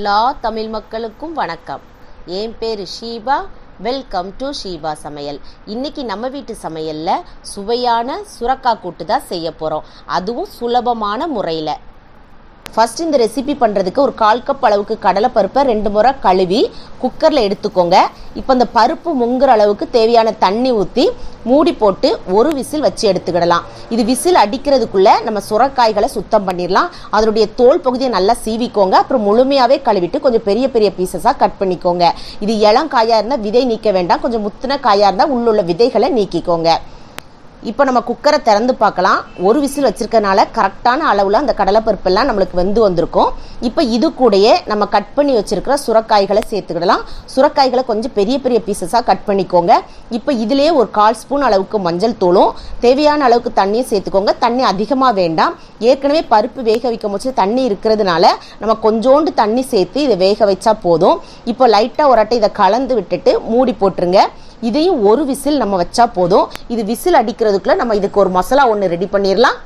எல்லா தமிழ் மக்களுக்கும் வணக்கம். என் பேர் ஷீபா. வெல்கம் டு ஷீபா சமையல். இன்னைக்கு நம்ம வீட்டு சமையலில் சுவையான சுரக்கா கூட்டு தான் செய்ய போகிறோம் அதுவும் சுலபமான முறையில். ஃபர்ஸ்ட் இந்த ரெசிபி பண்ணுறதுக்கு ஒரு கால் கப் அளவுக்கு கடலைப்பருப்பை ரெண்டு முறை கழுவி குக்கரில் எடுத்துக்கோங்க. இப்போ இந்த பருப்பு முங்குற அளவுக்கு தேவையான தண்ணி ஊற்றி மூடி போட்டு ஒரு விசில் வச்சு எடுத்துக்கிடலாம். இது விசில் அடிக்கிறதுக்குள்ளே நம்ம சுரக்காய்களை சுத்தம் பண்ணிடலாம். அதனுடைய தோல் பகுதியை நல்லா சீவிக்கோங்க. அப்புறம் முழுமையாகவே கழுவிட்டு கொஞ்சம் பெரிய பெரிய பீசஸாக கட் பண்ணிக்கோங்க. இது இளங்காயாக இருந்தால் விதை நீக்க வேண்டாம். கொஞ்சம் முத்தின காயாக இருந்தால் உள்ளுள்ள விதைகளை நீக்கிக்கோங்க. இப்போ நம்ம குக்கரை திறந்து பார்க்கலாம். ஒரு விசில் வச்சிருக்கனால கரெக்டான அளவில் அந்த கடலைப்பருப்பெல்லாம் நம்மளுக்கு வெந்து வந்திருக்கும். இப்போ இது கூடயே நம்ம கட் பண்ணி வச்சுருக்கிற சுரக்காய்களை சேர்த்துக்கிடலாம். சுரக்காய்களை கொஞ்சம் பெரிய பெரிய பீசஸாக கட் பண்ணிக்கோங்க. இப்போ இதுலேயே ஒரு கால் ஸ்பூன் அளவுக்கு மஞ்சள் தூளும். தேவையான அளவுக்கு தண்ணியும் சேர்த்துக்கோங்க. தண்ணி அதிகமாக வேண்டாம். ஏற்கனவே பருப்பு வேக வைக்கும் போது தண்ணி இருக்கிறதுனால நம்ம கொஞ்சோண்டு தண்ணி சேர்த்து இதை வேக வச்சா போதும். இப்போ லைட்டாக ஒரு அட்டை இதை கலந்து விட்டுட்டு மூடி போட்டுருங்க. இதையும் ஒரு விசில் நம்ம வச்சா போதும். இது விசில் அடிக்கிறதுக்குள்ள நம்ம இதுக்கு ஒரு மசாலா ஒன்று ரெடி பண்ணிடலாம்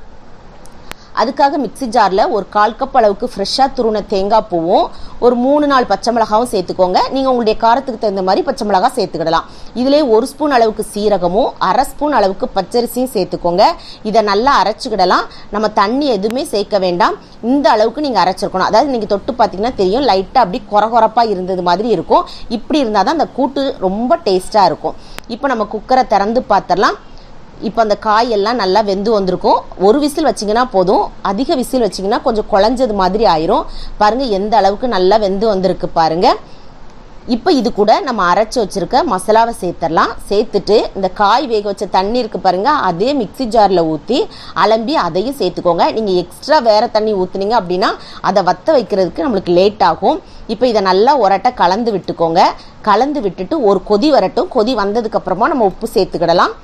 அதுக்காக மிக்ஸி ஜாரில் ஒரு கால் கப் அளவுக்கு ஃப்ரெஷ்ஷாக துருண தேங்காய் பூவும் ஒரு மூணு நாலு பச்சை மிளகாவும் சேர்த்துக்கோங்க. நீங்கள் உங்களுடைய காரத்துக்கு தகுந்த மாதிரி பச்சை மிளகா சேர்த்துக்கிடலாம். இதிலே ஒரு ஸ்பூன் அளவுக்கு சீரகமும் அரை ஸ்பூன் அளவுக்கு பச்சரிசியும் சேர்த்துக்கோங்க. இதை நல்லா அரைச்சிக்கிடலாம். நம்ம தண்ணி எதுவுமே சேர்க்க வேண்டாம். இந்த அளவுக்கு நீங்கள் அரைச்சிருக்கணும். அதாவது நீங்கள் தொட்டு பார்த்தீங்கன்னா தெரியும் லைட்டாக அப்படி கொர கொரப்பாக இருந்தது மாதிரி இருக்கும். இப்படி இருந்தால் தான் அந்த கூட்டு ரொம்ப டேஸ்ட்டாக இருக்கும். இப்போ நம்ம குக்கரை திறந்து பார்த்துடலாம். இப்போ அந்த காயெல்லாம் நல்லா வெந்து வந்திருக்கும். ஒரு விசில் வச்சிங்கன்னா போதும். அதிக விசில் வச்சிங்கன்னா கொஞ்சம் குழஞ்சது மாதிரி ஆயிரும். பாருங்கள் எந்த அளவுக்கு நல்லா வெந்து வந்திருக்கு பாருங்கள் இப்போ இது கூட நம்ம அரைச்சி வச்சிருக்க மசாலாவை சேர்த்துடலாம் சேர்த்துட்டு இந்த காய் வேக வச்ச தண்ணி இருக்கு பாருங்கள் அதே மிக்ஸி ஜாரில் ஊற்றி அலம்பி அதையும் சேர்த்துக்கோங்க. நீங்கள் எக்ஸ்ட்ரா வேறு தண்ணி ஊற்றுனீங்க அப்படின்னா அதை வத்த வைக்கிறதுக்கு நம்மளுக்கு லேட் ஆகும். இப்போ இதை நல்லா ஒரட்டை கலந்து விட்டுக்கோங்க. கலந்து விட்டுட்டு ஒரு கொதி வரட்டும். கொதி வந்ததுக்கப்புறமா நம்ம உப்பு சேர்த்துக்கிடலாம்.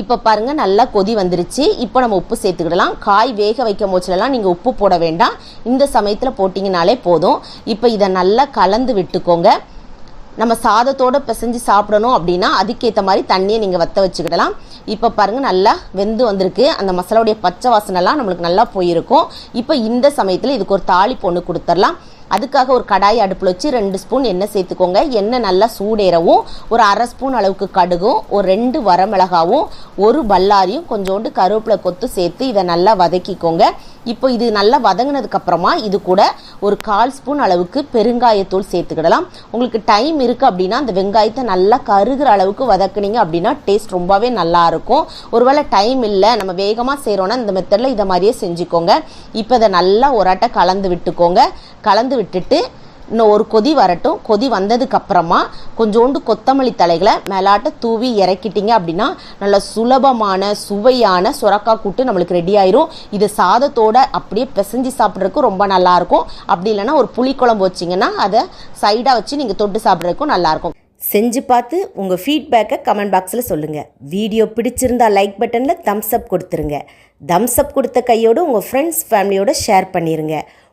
இப்போ பாருங்க நல்லா கொதி வந்துருச்சு. இப்போ நம்ம உப்பு சேர்த்துக்கிடலாம். காய் வேக வைக்கும் போச்சுலலாம் நீங்கள் உப்பு போட வேண்டாம். இந்த சமயத்தில் போட்டிங்கனாலே போதும். இப்போ இதை நல்லா கலந்து விட்டுக்கோங்க. நம்ம சாதத்தோடு பிசைஞ்சு சாப்பிடணும் அப்படின்னா அதுக்கேற்ற மாதிரி தண்ணியை நீங்கள் வற்ற வச்சுக்கிடலாம். இப்போ பாருங்கள் நல்லா வெந்து வந்திருக்கு. அந்த மசாலாவுடைய பச்சை வாசனைலாம் நம்மளுக்கு நல்லா போயிருக்கும். இப்போ இந்த சமயத்தில் இதுக்கு ஒரு தாளிப்பு ஒன்று கொடுத்துடலாம். அதுக்காக ஒரு கடாய் அடுப்பில் வச்சு ரெண்டு ஸ்பூன் எண்ணெய் சேர்த்துக்கோங்க. எண்ணெய் நல்லா சூடேறவும் ஒரு அரை ஸ்பூன் அளவுக்கு கடுகும் ஒரு ரெண்டு வரமிளகாவும் ஒரு பல்லாரியும் கொஞ்சோண்டு கருவேப்பிலை கொத்து சேர்த்து இதை நல்லா வதக்கிக்கோங்க. இப்போ இது நல்லா வதங்கினதுக்கப்புறமா இது கூட ஒரு கால் ஸ்பூன் அளவுக்கு பெருங்காயத்தூள் சேர்த்துக்கிடலாம். உங்களுக்கு டைம் இருக்குது அப்படின்னா அந்த வெங்காயத்தை நல்லா கருகிற அளவுக்கு வதக்குனீங்க அப்படின்னா டேஸ்ட் ரொம்பவே நல்லா இருக்கும். ஒருவேளை டைம் இல்லை நம்ம வேகமாக செய்கிறோன்னா இந்த மெத்தடில் இதை மாதிரியே செஞ்சுக்கோங்க. இப்போ இதை நல்லா ஒரு கலந்து விட்டுக்கோங்க. கலந்து விட்டுட்டு இன்னும் ஒரு கொதி வரட்டும். கொதி வந்ததுக்கப்புறமா கொஞ்சோண்டு கொத்தமல்லி தலைகளை மேலாட்ட தூவி இறக்கிட்டீங்க அப்படின்னா நல்ல சுலபமான சுவையான சுரக்காய் கூட்டு நம்மளுக்கு ரெடி ஆயிரும். இது சாதத்தோட அப்படியே பிசைஞ்சு சாப்பிட்றதுக்கும் ரொம்ப நல்லாயிருக்கும். அப்படி இல்லைன்னா ஒரு புளிக்குழம்பு வச்சிங்கன்னா அதை சைடாக வச்சு நீங்கள் தொட்டு சாப்பிட்றதுக்கும் நல்லாயிருக்கும். செஞ்சு பார்த்து உங்கள் ஃபீட்பேக்கை கமெண்ட் பாக்ஸில் சொல்லுங்கள் வீடியோ பிடிச்சிருந்தா லைக் பட்டனில் தம்ஸ் அப் கொடுத்துருங்க. தம்ஸ் அப் கொடுத்த கையோடு உங்கள் ஃப்ரெண்ட்ஸ் ஃபேமிலியோட ஷேர் பண்ணிடுங்க